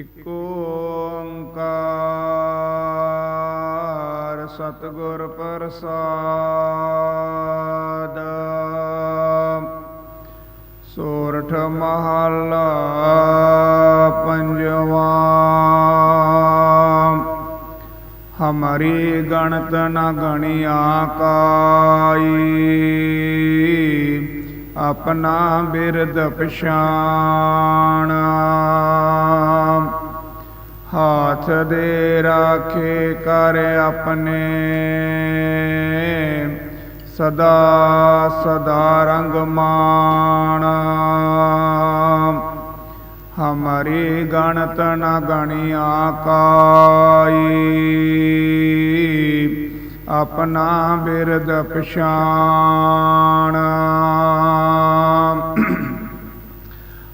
ਇਕ ਓੰਕਾਰ ਸਤਿਗੁਰ ਪ੍ਰਸਾਦ। ਸੋਰਠ ਮਹਲਾ ਪੰਜਵਾ। ਹਮਾਰੀ ਗਣਤ ਨ ਗਣਿਆ ਕਾਈ ਆਪਣਾ ਬਿਰਦ ਪਛਾਣ। ਹੱਥ ਦੇ ਰਾਖੇ ਕਰ ਆਪਣੇ। ਸਦਾ ਸਦਾ ਰੰਗ ਮਾਣ। ਹਮਾਰੀ ਗਣਤ ਨ ਗਣਿਆ ਕਾਈ ਆਪਣਾ ਬਿਰਦ ਪਛਾਣ।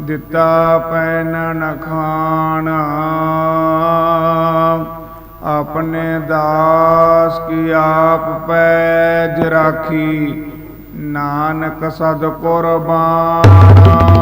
ਦਿੱਤਾ ਪੈਨ ਨਖਾਣ ਆਪਣੇ ਦਾਸ ਕੀ ਆਪ ਪੈਜ ਰਾਖੀ। ਨਾਨਕ ਸਦ ਕੁਰਬਾਨ।